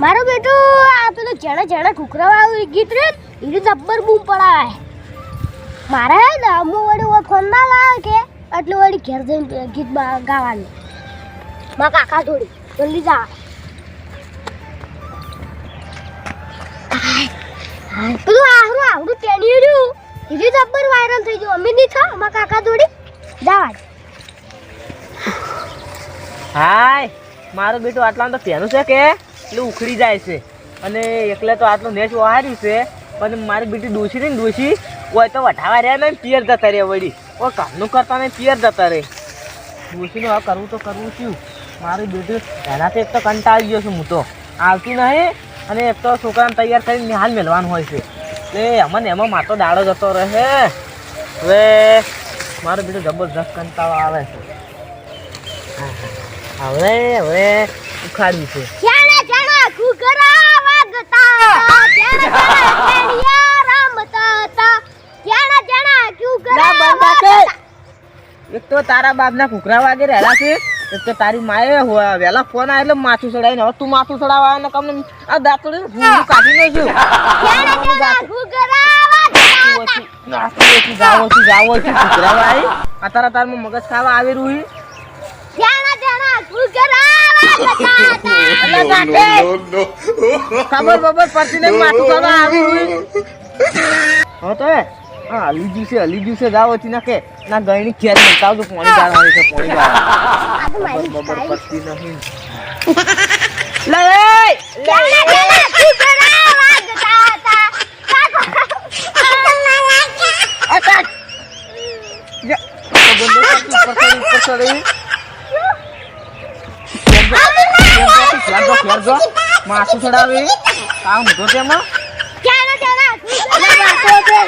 બેટું, આ પેલો જણા જણા કુકરા વાળું ગીત રે એને જબ્બર બૂમ પડાવે. મારે હે ને અમુ વળી ફોન ના લાવે કે, એટલે વળી ઘેર જઈને ગીત ગાવાનું. મા કાકા જોડી, જલ્દી જા. પેલું આહરું આવડું ટેણી રહ્યું. એને જબ્બર વાયરલ થઈ ગયું. અમે નહીં થા મા કાકા જોડી. જા હાય, મારું બેટો આટલા તો પહેરું છે કે? એટલે ઉખડી જાય છે. અને એકલે તો આટલું નેચ વહાર્યું છે. પણ મારી બેટી ડોસી ને ડોસી હોય તો વઢાવા રહ્યા ને પિયર જતા રહ્યા વળી. ઓ કામનું કરતા ને પિયર જતા રહે. ડોસીનું આ કરવું તો કરવું શું? મારી બેટી એનાથી એક તો કંટાળી ગયો છું હું તો. આવતી નહીં અને એક તો છોકરાને તૈયાર કરીને હાલ મેળવાનું હોય છે. એટલે એમાં ને એમાં માતો દાડો જતો રહે. હવે મારું બેટું જબરજસ્ત કંટાળો આવે છે. હવે હવે ઉખાડ્યું છે. ઘૂઘરા વાગતા જાણે જાણે રમતા હતા. જાણે જાણે ઘૂઘરા વાગતા. એક તો તારા બાપના કુકરા વાગે રહેલા છે. એક તો તારી માએ વેલા ફોન આવે એટલે માથું ચડાવીને હવે તું માથું ચડાવવા ને કમને આ દાંતડી ભૂંગળું કાઢી નાખ્યું. જાવ કુકરા વાળી. અત્યારે તારમાં મગજ ખાવા આવી રહ્યું ઘૂઘરા હતા. ખબર બબર પડતી નહીં માથું ખાવા આવી હા તો હા હલી દિવસે હલી દિવસે જાવ ઓછી નાખે ના ગયણી ખેર મળતા આવજો પોણી ગાળવાની છે પોણી ગાળવાની બબર પડતી નહીં લે લે જાણે જાણે ઘૂઘરા અટક જા ઉપર ચડી માથું ચડાવી? ઘૂઘરા વાગતા હતા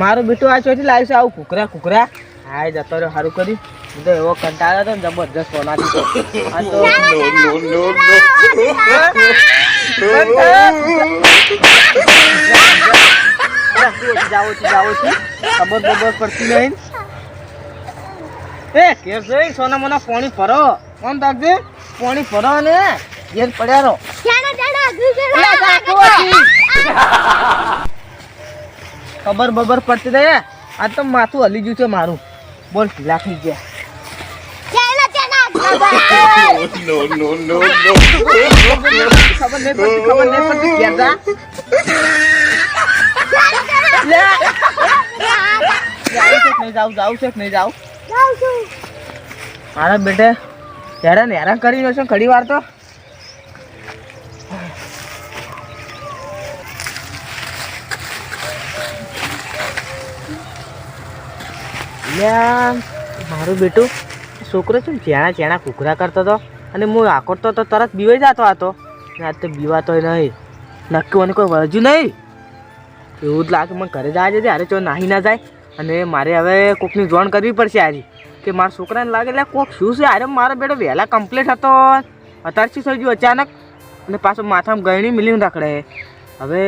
મારું બેટું આ ચોથી લાવ્યું છે આવું કુકરા કુકરા. હાય જતો રહ્યો સારું કરી. હું તો એવો કંટાળો હતો ને જબરજસ્ત સોનાથી તો. આ તો જાઓ છું જાઓ છું. ખબર બબર પડતી નહીં. એ કેર સોના મોના પાણી ફરો કોણ દાગજે? પાણી ભરો ને ઘેર પડ્યા રહો. ખબર બબર પડતી રહે. આ તો માથું હલી ગયું છે મારું. બોલ ઢીલા થઈ ગયા. ખબર નહીં પડતી ખબર નહીં પડતી છે કે નહીં જાવું જાવું છે કે નહીં જાવું જાઉં મારા બેટે હેરાન હેરાન કરી રહ્યો છે ઘડી વાર તો. મારું બેટું, છોકરો છે ને ચેણા ચેણા કુકરા કરતો હતો અને હું આકોટતો તો તરત બીવાઈ જતો હતો આજ તો બીવાતો નહીં. નક્કી મને કોઈ વળજ્યું નહીં. એવું જ લાગે, મને ઘરે જવા છે અરે ચો નાહી ના જાય. અને મારે હવે કોકની જોણ કરવી પડશે આજે. કે મારા છોકરાને લાગે એટલે કોક શું છે? અરે મારો બેટો વહેલા કમ્પ્લીટ હતો. અત્યારે શું થઈ ગયું અચાનક? અને પાછો માથામાં ગયણી મિલીને રાખડે. હવે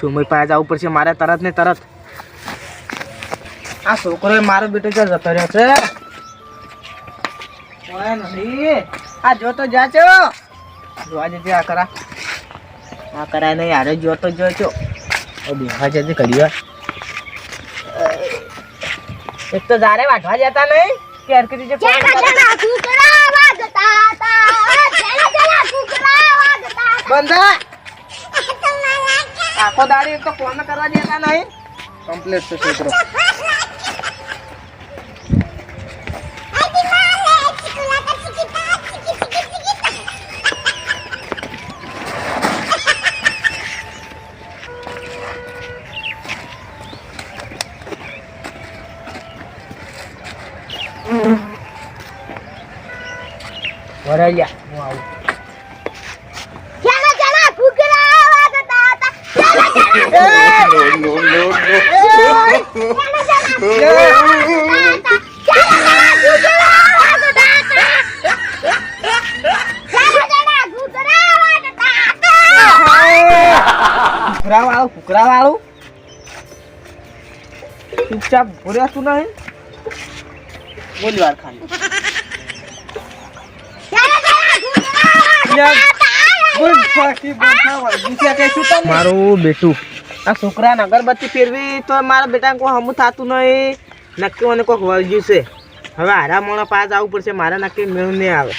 સુમય પાસે જવું પડશે, મારે તરત ને તરત. આ છોકરો મારો બેટો ક્યાં જતો રહ્યો છે? આ જોતો જા છો? જોવા જજે આ કરા. આ કરાય નહીં યાર જોતો જોજો બેહા જજે કરી એક તો જારે વાટવા જતા નહીં. કે હરકતી જે બંધા. આખો દાડી તો ફોન કરવા જતા નહીં. કમ્પ્લીટ છે છોકરો. વરાયા હું આવું. જાણે જાણે જાણે ઘૂઘરા વાગતા હતા. જાણે જાણે ઘૂઘરા વાગતા હતા કુકરા વાળું કુકરા વાળું ચૂપચાપ ભૂર્યા તું નહીં? બોલી વાર ખાલી મારું બેટું. આ છોકરાને અગરબત્તી ફેરવી તો મારા બેટાને કોઈ હમું થતું નહીં. નક્કી મને કોઈક વળગ્યું છે. હવે હારા મોણા પાસ આવવું પડશે. મારે નક્કી મેળ નહીં આવે.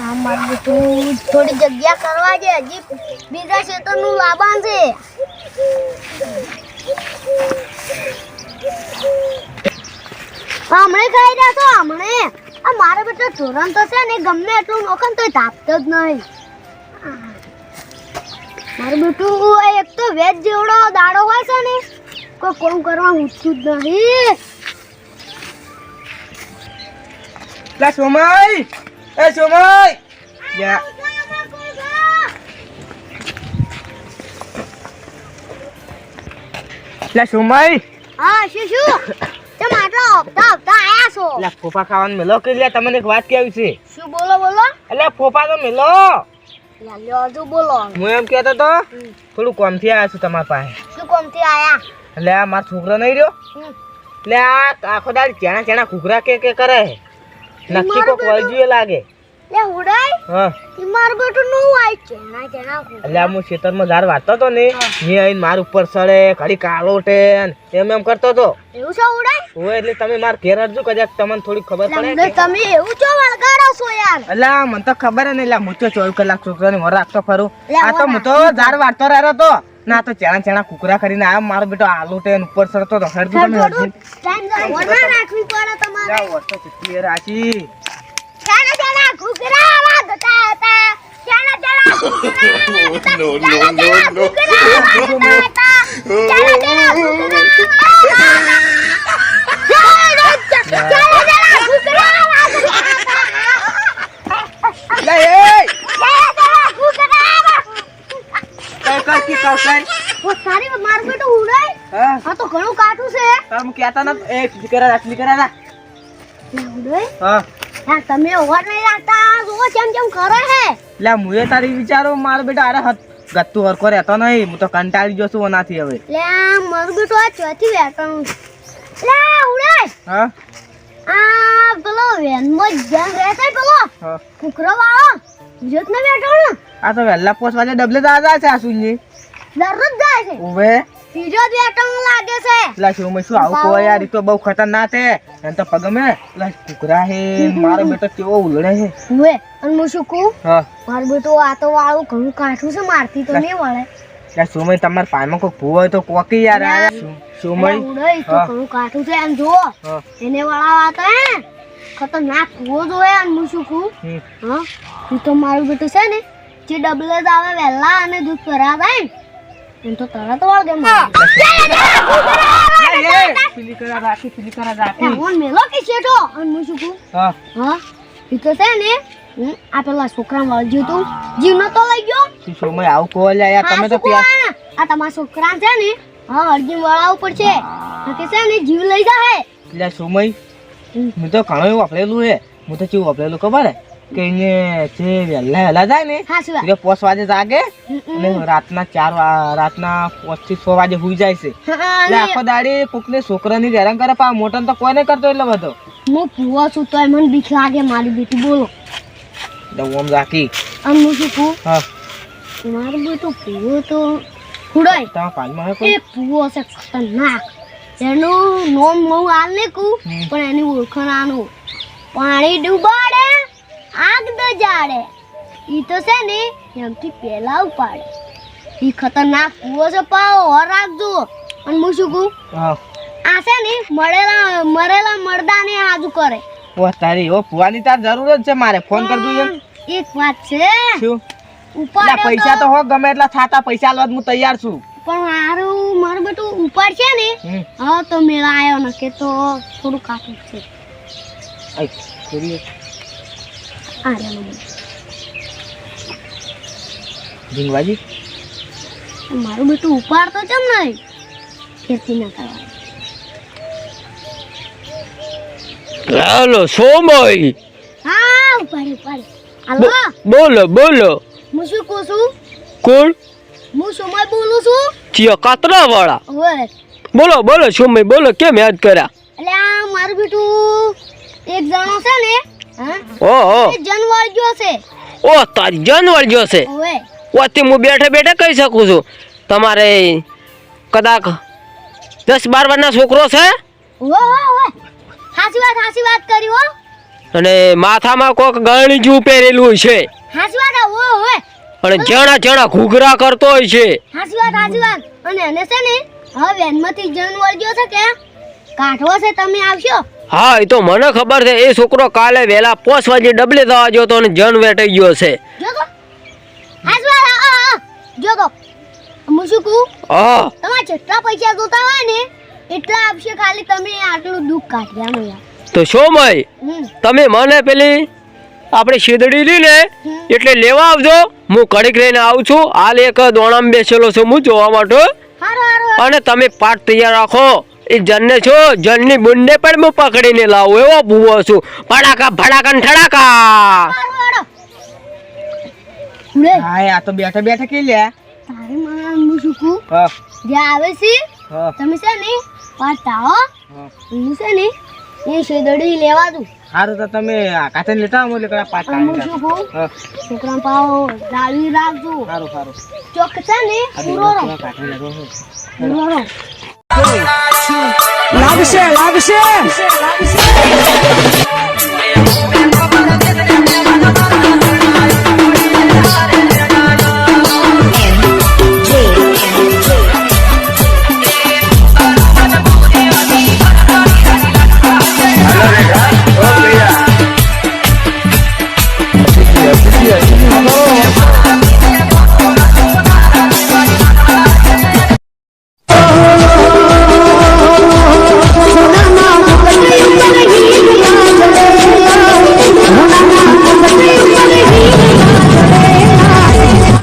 આ મારું બેટું થોડી જગ્યા કરવા છે હજી બીજા ક્ષેત્રનું લાભાન છે. હમણે ખાઈ રહ્યા છો હમણે? આ મારો બેટો ધોરણ તો છે ને ગમે એટલું નોખન તો તોય તાપતો જ નહીં. મારું બેટું એક તો વેજ જેવડો દાડો હોય છે ને કોઈ કોમ કરવા ઊઠતું જ નહીં. લા સોમાઈ એ સોમાઈ. યા લા સોમાઈ. હા શું શું? તમે આટલા હપ્તા હપ્તા આયા છો. લા ફોફા ખાવાનું મેલો કે લે તમને એક વાત કેવી છે? શું બોલો બોલો? એટલે ફોફા તો મેલો. લ્યો બોલો. હું એમ કહેતો તો થોડું કોમથી આવ્યો છું તમારા પાસે? શું કોમથી આયા? એટલે આ મારો છોકરો નહીં રહ્યો? એટલે આ આખો દાડી ચેણા ચેણા ઘૂઘરા કે કે કરે? નક્કી કોક વળજ્યું લાગે. લે હુડાઈ હા. ઈ મારું બેટું નું આય છે. ના જણા એટલે આ હું ખેતરમાં ઝાડ વાળતો હતો ને મેં આવીને માર ઉપર સડે ઘડી કાલોટે એમ એમ કરતો હતો એવું છે હુડાઈ? હોય એટલે તમે માર ઘેર હરજો કદાચ તમને થોડી ખબર પડે લંગડે તમે એવું છો વળગાડો છો યાર? એટલે મને તો ખબર નહીં. એટલે હું તો કલાક છોકરાને વર રાખતો ફરું. આ તો હું તો ઝાડ વાળતો રહ્યો તો. ના તો ચેણા ચેણા કુકરા કરીને આવ્યો મારો બેટો આલોટે ને ઉપર સડતો તમે ટાઈમ રાખવી પડે તમારે. રાખી. ઘુઘરા વાગતા હતા ચાલા ચાલા તો ઘણું કાઠું છે. તમે કહેતા ના એ રાખલી કરા ના હા. તમે ઓવર નહીં રાખતા જો કેમ કેમ કરે હે. લે મુએ તારી વિચારો માર બેટા અરે હત ગત્તુ હરકો રહેતો નહીં. હું તો કંટાળી જશું ઓનાથી હવે. લે આ બેટો આ ચોથી વેટણું લે ઉડાય હા? આ પેલો મો જ્યાં રહેતા પેલો હા. કુકરો વાળો જોત ને. વેટણું આ તો વહેલા પોસ વાગે ડબલે દાદા છે આ સુની દરરોજ જાય છે. ઉભે ત્રીજો જ વેટણું લાગે છે. લા શું શું આવું યાર ઈ તો બહુ ખતરનાક છે. એને તો પગમે. લા કુકરા હે. મારો બેટો કેવો ઉલડે છે. હુએ અને હું શું કહું? હા. મારું બેટો આ તો વાળું ઘણું કાઠું છે મારથી તો નહીં વળે. એટલે સુમય તમારા પાનમાં કોઈ ભૂવો હોય તો કોકી યાર સુમય ઉડાય તો ઘણું કાઠું છે એમ જો એને વળાવા તો હે. ખતરનાક કૂવો જોયે અને હું શું કહું. હા? ઈ તો મારું બેટો છે ને જે ડબલે જ આવે વહેલા અને દૂધ ભરા થાય એમ તો તરત વળગે મારું. એ, એ, પેલી કરા રાખી પેલી કરા રાખી. એમાં મેલો કે શેઠો? અને હું શું કહું? હા. હા? ઈ તો છે ને હમ, આ પેલા છોકરા વળગ્યું તું. જીવ નતો લઈ ગયો. શું સમય આવું કહો લે યાર તમે તો પ્યા આ? તમારા છોકરા છે ને હા અડજી ઉપર છે નકે છે ને જીવ લઈ જાય એટલે સુમય. હું તો ઘણું વાપરેલું હે. હું તો ચીવ વાપરેલું ખબર હે? કે છે વહેલા વહેલા જાય ને એટલે વાગે જાગે અને રાતના ચાર રાતના પાંચથી છ વાગે હુઈ જાય છે. એટલે આખો દાડી કોકને છોકરાની હેરાન કરે પા મોટો તો કોઈ નહીં કરતો એટલે બધો. હું ભૂવો છું તો મને બીક લાગે મારી બેટી બોલો. એટલે રાખી. અને હું શું કહું હા. મારું બેટું ભૂવો તો ખુડાય. તમારા પાલમાં કોઈ? એ ભૂવો છે ખતરનાક. એનું નોમ હું હાલ નહીં કહું પણ એની ઓળખાણ આનું. પાણી ડૂબાડે. આગ દજાડે ઈ તો છે ને એમથી પહેલા ઉપાડે. ઈ ખતરનાક કૂવો છે પાવો હોર રાખજો અને હું શું કહું? આ છે ને મળેલા મરેલા મરદાને હાજુ કરે. ઓ તારી ઓ પુવાની તાર જરૂર જ છે મારે. ફોન કરજો એમ. એક વાત છે. શું? ઉપાડે પૈસા તો હો ગમે એટલા થાતા પૈસા આલવા હું તૈયાર છું. પણ મારું મારું બેટું ઉપાડશે ને. હા તો મેળા આવ્યો ને કે તો થોડું કાપું છે. આઈ, થોડી આ રહ્યા મને. ભીંગવાજી મારું બેટું ઉપાડતો કેમ નહીં. ખેતી ના કરવા. હાલો સોમય હા ઉપાડે ઉપાડે. હાલો. બોલો બોલો. હું શું કહું છું? કોણ? હું સોમય બોલું છું? ચિયા કાતરા વાળા બોલો બોલો સોમય બોલો કેમ યાદ કર્યા? એટલે આ મારું બેટું એક જણો છે ને એ જનવર જો છે. ઓ તારી જાનવર જો છે. ઓથી હું બેઠે બેઠે કહી શકું છું. તમારે કદાચ દસ બાર વર્ષના છોકરો છે? વાત વાત કરી હો. અને માથામાં કોક ગળણી જેવું પહેરેલું છે. વાત અને જણા જણા ઘૂઘરા કરતો હોય છે. હાચી વાત હાચી વાત. અને એને છે ને હવે વેનમાંથી જનવર જો છે કે કાઢવો છે તમે આવશો. હા એ તો મને ખબર છે એ છોકરો કાલે વહેલા પોસ વાગે ડબલે દવા જોતો અને જન વેટાઈ ગયો છે. જો તો. હાચી વાત આ, આ, આ. જો તો. હું શું કહું? હા. તમારે જેટલા પૈસા જોતા ને એટલા આપશે ખાલી તમે આટલું દુઃખ કાઢ્યાનું યાર. તો શું મય તમે મને પેલી આપણે શીદડી લી ને એટલે લેવા આવજો. હું કડીક લઈને આવું છું. હાલ એક દોણામાં બેસેલો છું હું જોવા માટે. અને તમે પાઠ તૈયાર રાખો. એ જનને છો જનની બુંડે પણ હું પકડીને લાવું એવો ભૂવો છું. ફડાકા ફડાકા ને ઠડાકા. આ તો બેઠા બેઠા કે લે તારે મને હું. શું જે આવે છે તમે છે ને પાટા હો. હું. છે ને એ શેદડી લેવા દઉં. સારું તો તમે આ કાચન લેતા આવો એટલે કડા હું શું કહું છોકરા પાવો ડાળી રાખજો. સારું સારું ચોક છે ને પૂરો રહો બેઠા લેતો હું. પૂરો રહો લાગશે લાગશે